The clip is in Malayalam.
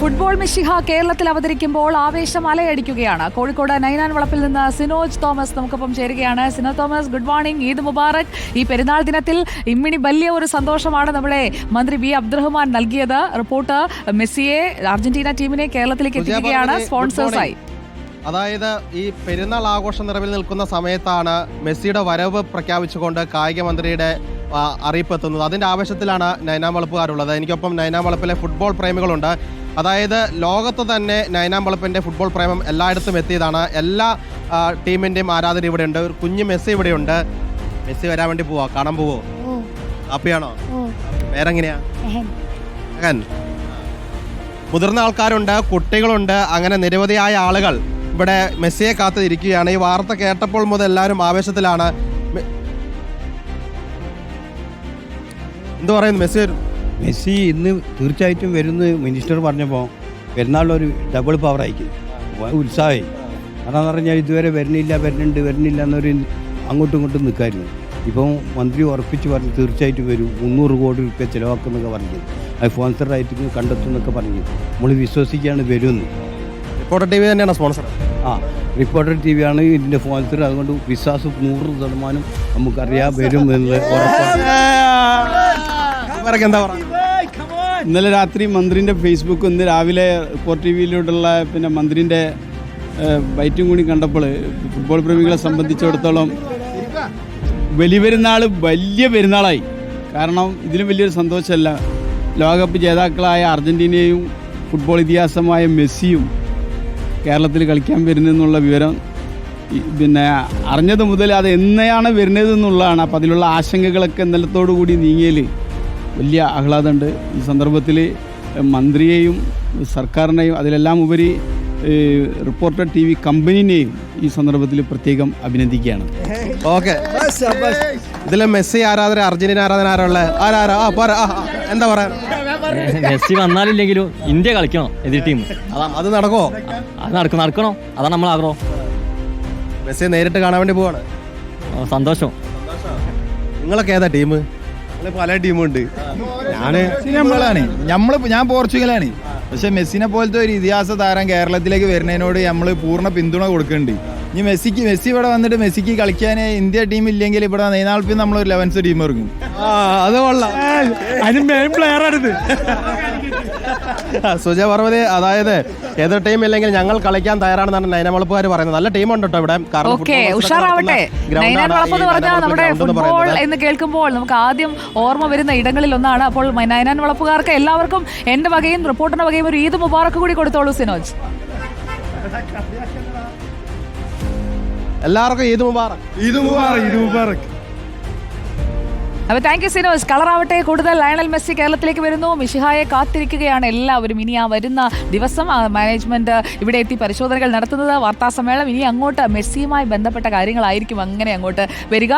ഫുട്ബോൾ മിഷിഹ കേരളത്തിൽ അവതരിക്കുമ്പോൾ ആവേശം അലയടിക്കുകയാണ്. കോഴിക്കോട് നൈനാൻ വളപ്പിൽ നിന്ന് സിനോജ് തോമസ് നമുക്കൊപ്പം ചേരുകയാണ്. Sino Thomas good morning. Eid Mubarak. ഈ പെരുന്നാൾ ദിനത്തിൽ ഇമ്മിണി വലിയ ഒരു സന്തോഷമാണ് നമ്മുടെ മന്ത്രി വി. അബ്ദുറഹ്മാൻ നൽകിയത്. റിപ്പോർട്ട് മെസ്സിയെ അർജന്റീന ടീമിനെ കേരളത്തിലേക്ക് എത്തിക്കുകയാണ്. സ്പോൺസേഴ്സായി അതായത് ഈ പെരുന്നാൾ ആഘോഷ നിറവിൽ നിൽക്കുന്ന സമയത്താണ് മെസ്സിയുടെ വരവ് പ്രഖ്യാപിച്ചുകൊണ്ട് കായിക മന്ത്രിയുടെ അറിയിപ്പ് എത്തുന്നത് അതിന്റെ ആവശ്യത്തിലാണ് നൈനാം വളപ്പുകാരുള്ളത് എനിക്കൊപ്പം നൈനാം വളപ്പിലെ ഫുട്ബോൾ പ്രേമികളുണ്ട്. അതായത് ലോകത്ത് തന്നെ നൈനാം വളപ്പിന്റെ ഫുട്ബോൾ പ്രേമം എല്ലായിടത്തും എത്തിയതാണ്. എല്ലാ ടീമിന്റെയും ആരാധന ഇവിടെയുണ്ട്. ഒരു കുഞ്ഞു മെസ്സി ഇവിടെയുണ്ട്. മെസ്സി വരാൻ വേണ്ടി പോവാ. കാണാൻ പോവോ? ഹാപ്പിയാണോ പേരെങ്ങനെയാ? മുതിർന്ന ആൾക്കാരുണ്ട് കുട്ടികളുണ്ട് അങ്ങനെ നിരവധിയായ ആളുകൾ ഇവിടെ മെസ്സിയെ കാത്തിരിക്കുകയാണ്. ഈ വാർത്ത കേട്ടപ്പോൾ മുതൽ എല്ലാവരും ആവേശത്തിലാണ്. എന്ത് പറയുന്നത് മെസ്സി? വരും മെസ്സി ഇന്ന് തീർച്ചയായിട്ടും വരുന്ന മിനിസ്റ്റർ പറഞ്ഞപ്പോൾ പെരുന്നാളിലൊരു ഡബിൾ പവർ ആയിരിക്കും ഉത്സാഹമായി. കാരണം എന്ന് പറഞ്ഞാൽ ഇതുവരെ വരുന്നില്ല വരുന്നുണ്ട് വരുന്നില്ല എന്നൊരു അങ്ങോട്ടും ഇങ്ങോട്ടും നിൽക്കായിരുന്നു ഇപ്പം മന്ത്രി ഉറപ്പിച്ച് പറഞ്ഞു തീർച്ചയായിട്ടും വരും. മുന്നൂറ് കോടി റുപ്യ ചിലവാക്കുമെന്നൊക്കെ പറഞ്ഞു. അത് സ്പോൺസറായിട്ട് കണ്ടെത്തും എന്നൊക്കെ പറഞ്ഞു. നമ്മൾ വിശ്വസിക്കുകയാണ് വരുമെന്ന് റിപ്പോർട്ടർ ടി വി തന്നെയാണ് സ്പോൺസർ? ആ റിപ്പോർട്ടർ ടി വിയാണ് ഇതിന്റെ സ്പോൺസർ. അതുകൊണ്ട് വിശ്വാസം നൂറ് ശതമാനം നമുക്കറിയാം വരും എന്നുള്ളത് ഉറപ്പാണ്. ഇവരൊക്കെ എന്താ പറയുക ഇന്നലെ രാത്രി മന്ത്രിന്റെ ഫേസ്ബുക്ക് ഇന്ന് രാവിലെ കോർ ടി വിയിലൂടെയുള്ള പിന്നെ മന്ത്രിന്റെ ബൈറ്റും കൂടി കണ്ടപ്പോൾ ഫുട്ബോൾ പ്രേമികളെ സംബന്ധിച്ചിടത്തോളം വലിയ പെരുന്നാൾ വലിയ പെരുന്നാളായി. കാരണം ഇതിലും വലിയൊരു സന്തോഷമല്ല. ലോകകപ്പ് ജേതാക്കളായ അർജന്റീനയും ഫുട്ബോൾ ഇതിഹാസമായ മെസ്സിയും കേരളത്തിൽ കളിക്കാൻ വരുന്നതെന്നുള്ള വിവരം പിന്നെ അറിഞ്ഞത് മുതൽ അത് എന്നെയാണ് വരുന്നത് എന്നുള്ളതാണ് അപ്പം അതിലുള്ള ആശങ്കകളൊക്കെ നിലത്തോടു കൂടി നീങ്ങിയൽ വലിയ ആഹ്ലാദമുണ്ട്. ഈ സന്ദർഭത്തിൽ മന്ത്രിയെയും സർക്കാരിനെയും അതിലെല്ലാം ഉപരി റിപ്പോർട്ടർ ടി വി കമ്പനിനെയും ഈ സന്ദർഭത്തിൽ പ്രത്യേകം അഭിനന്ദിക്കുകയാണ്. ഓക്കെ. ഇതിലെ മെസ്സി ആരാധന അർജന്റീന ആരാധന ആരാളെ ആരാരാ ആ ആ, എന്താ പറയാ മെസ്സി വന്നാലില്ലെങ്കിലും ഇന്ത്യ കളിക്കണം എതിർ ടീം? അതാ അത് നടക്കുമോ അത് നടക്കും നടക്കണോ? അതാണ് നമ്മൾ ആഗ്രഹം. മെസ്സിയെ നേരിട്ട് കാണാൻ വേണ്ടി പോവാണ്. സന്തോഷം. നിങ്ങളൊക്കെ ഏതാ ടീം? പല ടീമുണ്ട്. ഞാൻ നമ്മളാണ് നമ്മൾ ഞാൻ പോർച്ചുഗലാണ്. പക്ഷെ മെസ്സിനെ പോലത്തെ ഒരു ഇതിഹാസ താരം കേരളത്തിലേക്ക് വരുന്നതിനോട് നമ്മൾ പൂർണ പിന്തുണ കൊടുക്കുന്നുണ്ട്. ഇനി മെസ്സിക്ക് മെസ്സി ഇവിടെ വന്നിട്ട് മെസ്സിക്ക് കളിക്കാൻ ഇന്ത്യ ടീം ഇല്ലെങ്കിൽ ഇവിടെ നെയ്നാൾപ്പിൽ നമ്മൾ ഒരു ലെവൻസ് ടീം ഇറങ്ങും ആ അത് കൊള്ളാം. അതിന് മെയിൻ പ്ലെയർ ആണിത് സുജ പർവതി അതായത് എതിർ ടീം ഇല്ലെങ്കിൽ ഞങ്ങൾ കളിക്കാൻ തയ്യാറാണെന്നാണ് നൈനമളപ്പുകാർ പറയുന്നത്. നല്ല ടീം ഉണ്ട് ഇവിടെ. ഉഷാറാവട്ടെ. എന്ന് പറഞ്ഞാൽ നമ്മുടെ എന്ന് ഫുട്ബോൾ എന്ന് കേൾക്കുമ്പോൾ നമുക്ക് ആദ്യം ഓർമ്മ വരുന്ന ഇടങ്ങളിൽ ഒന്നാണ്. അപ്പോൾ നൈനാൻ വളപ്പുകാർക്ക് എല്ലാവർക്കും എന്റെ വകയും റിപ്പോർട്ടറിന്റെ വകയും ഒരു ഈദ് മുബാറക്ക് കൂടി കൊടുത്തോളൂ സിനോജ്. എല്ലാവർക്കും ഈദ് മുബാറക്. മുബാറക് മുബാറക്. അപ്പൊ താങ്ക് യു സിനോസ്. കളറാവട്ടെ കൂടുതൽ ലയണൽ മെസ്സി കേരളത്തിലേക്ക് വരുന്നു. മിഷിഹായെ കാത്തിരിക്കുകയാണ് എല്ലാവരും. ഇനി ആ വരുന്ന ദിവസം മാനേജ്മെന്റ് ഇവിടെ എത്തി പരിശോധനകൾ നടത്തുന്നത് വാർത്താ സമ്മേളനം ഇനി അങ്ങോട്ട് മെസ്സിയുമായി ബന്ധപ്പെട്ട കാര്യങ്ങളായിരിക്കും. അങ്ങനെ അങ്ങോട്ട് വരിക.